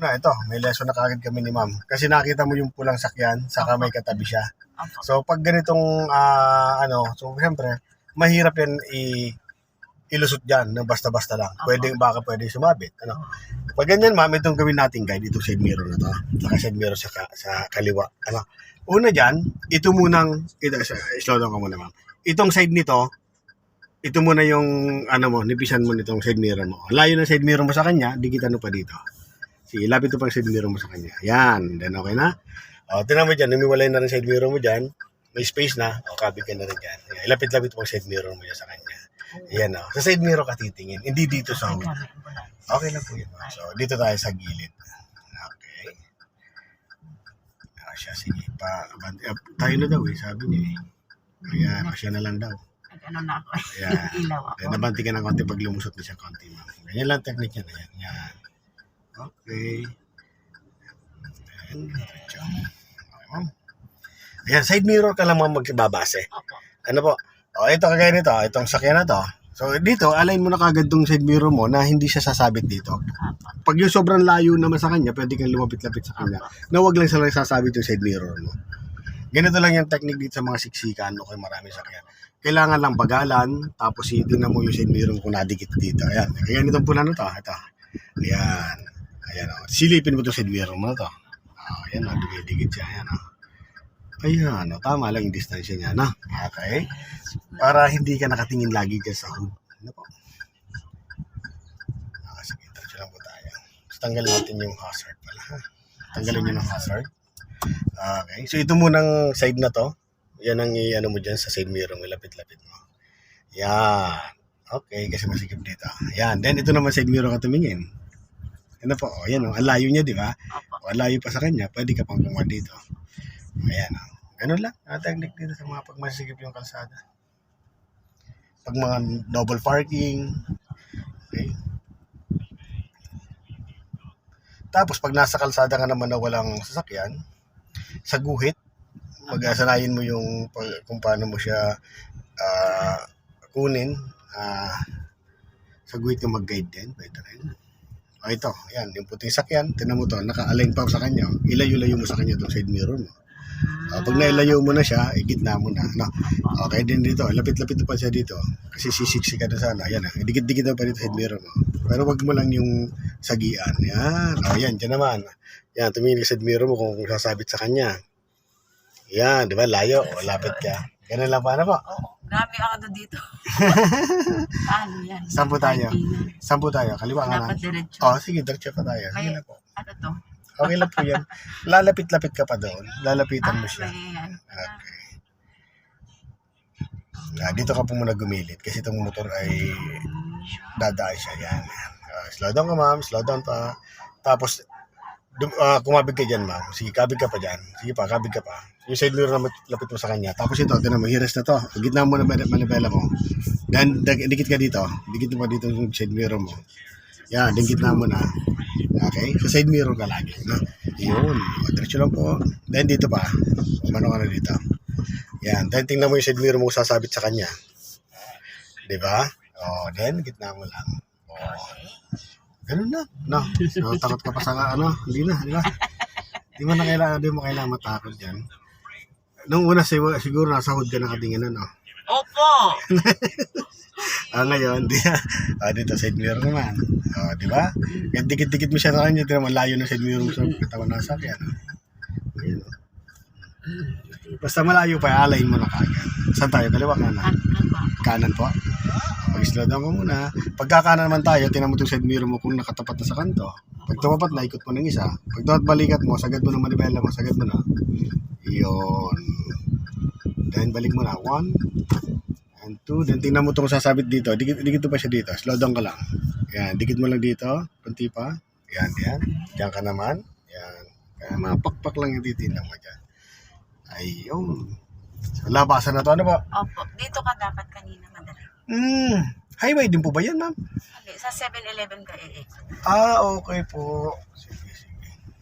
na, ito, may lesson na kagad kami ni ma'am. Kasi nakita mo yung pulang sakyan, saka may katabi siya. So, pag ganitong, ah, ano, so, siyempre, mahirap yan i ilusot dyan na basta-basta lang. Pwede, baka pwede sumabit. Ano? Pag ganyan, ma'am, itong gawin natin guide, itong side mirror na to. Saka side mirror sa, ka- sa kaliwa. Ano? Una dyan, ito munang, ito, slow down ka muna, ma'am. Itong side nito, ito muna yung, ano mo, nipisan mo nitong side mirror mo. Layo ng side mirror mo sa kanya, dikitan mo pa dito. Sige, lapit mo pa yung side mirror mo sa kanya. Yan, then okay na. O, tinan mo dyan, numiwalay na rin side mirror mo dyan. May space na, o kabig ka na rin dyan. Yan, Ilapit-lapit mo ang side mirror mo dyan sa kanya. Yan o. Sa side mirror ka titingin, hindi dito sa lang. Okay lang po yun. So, dito tayo sa gilid. Okay. Ah, siya, sige. Pa, ah, tayo na daw eh, sabi niya eh. Kaya, siya na lang daw. Ano na ako. Yeah. Ilaw ako. Nabanti ka ng konti pag lumusot na siya konti. ma'am. Ganyan lang technique niya na yan. Yan. Okay. Okay, ma'am. Ayan, side mirror ka lang mga magbabase. Opo. Ano po? O, ito kagaya nito. Itong sakyan na to. So, dito, align mo na kagad tong side mirror mo na hindi siya sasabit dito. Pag yung sobrang layo naman sa kanya, pwede kang lumapit-lapit sa kanya. Na wag lang sila sasabit yung side mirror mo. Ganito lang yung technique dito sa mga siksikan o kay marami sakyan. Kailangan lang bagalan, tapos hindi na mo yung side mirror mo kung nadikit dito. Ayan. Kaya nitong pula na to. Ito. Ayan. Ayan. O. Silipin mo itong side mirror mo na to. Oh, ayan. O. Dumidikit siya. Ayan. O. Ayan. O. Tama lang yung distansya niya. No? Okay. Para hindi ka nakatingin lagi dyan sa hood. Ano po? Ah, sige, touch lang po tayo. Tanggalin natin yung hazard pala. Ha? Tanggalin nyo ng hazard. Okay. So ito munang side na to. Yan ang i-ano mo dyan sa side mirror mo. Lapit-lapit mo. Yan. Okay, kasi masikip dito. Yan. Then ito naman side mirror ka tumingin. Ano po? O, yan o. Ang layo niya, di ba? O, ang layo pa sa kanya. Pwede ka pang kumuha dito. Ayan o. Ganun lang. Ang technique dito sa mga pag masikip yung kalsada. Pag mga double parking. Okay. Tapos pag nasa kalsada ka naman na walang sasakyan, sa guhit, mag-asanayin mo yung kung paano mo siya ah, kunin. ah, sa guhit ka mag-guide din, pwede rin. O ito, yan, yung puting sakyan, tinan mo to, naka-align pa sa kanya. Ilayo-layo mo sa kanya itong side mirror mo. Ah, pag nailayo mo na siya, igitna mo na. No? Okay din dito. Lapit-lapit pa siya dito. Kasi sisiksi ka na sana. Yan ah. Dikit-dikit na pa dito head mirror mo. Pero wag mo lang yung sagian. Yan. O yan, dyan naman. Yan, tumingin ka sa head mirror mo kung sasabit sa kanya. Yan, di ba? Layo. O, lapit ka. Ganun lang pa. Ano po? Grabe ako na dito. ano yan? Saan po tayo? Saan po tayo? Kaliwa ka na. Dapat diretso. O, sige, diretso pa tayo. Sige na po. ano to? Okay lang po yan. Lalapit-lapit ka pa doon. Lalapitan mo Ah, siya. may ano. Okay. Ah, dito ka po muna gumilid kasi itong motor ay dadaan siya yan. Ah, slow down ka ma'am, slow down pa. Tapos, dum, ah, kumabig ka dyan ma'am. Sige, kabig ka pa dyan. Sige pa, kabig ka pa. Yung side mirror na lapit mo sa kanya. Tapos ito, tinan mo, hiras na to. Gitna mo na man- manibela mo. Then, dikit ka dito. Dikit mo dito yung side mirror mo. Yan, dikit na mo na. Okay? Sa side mirror ka lagi. No? Yun. Diretso lang po. Then dito pa. Umano ka na dito. Yan. Then tingnan mo yung side mirror mo sasabit sa kanya. Di ba? O, then gitna mo lang. O, ganun na. No? So, takot ka pa sa ano? Hindi na, di ba? Di mo na kailangan, di mo kailangan matakot yan. Nung una, siguro, nasa hood ka nakatingin na, no? Opo! Ah, ngayon, di, ah, dito side mirror naman. Ah, di ba? Kaya dikit-dikit mo siya sa kanya, tingnan mo, malayo ng side mirror mo sa katawan ng sakyan. Ayun. Basta malayo pa, alayin mo na kagad. Saan tayo? Kaliwa kanan? Kaba. Kanan po. Mag-slow down ka muna. Pagkakanan naman tayo, tinan mo itong side mirror mo kung nakatapat na sa kanto. Pag tumapat na, ikot mo ng isa. Pag tumat balikat mo, sagad mo ng manibela mo, sagad mo na. Yun. Then balik mo na. One, and two. Then tingnan mo itong sasabit dito. Dikit, dikit pa siya dito. Slow down ka lang. Yan. Dikit mo lang dito. Kunti pa. Yan, yan. Diyan ka naman. Yan. Kaya mga pakpak lang yung titinang mo dyan. Ayun. So, labasan na to. Ano po? Opo. Dito ka dapat kanina Hmm. Highway din po ba yan, ma'am? Hindi, sa 7-Eleven ka i Ah, okay po.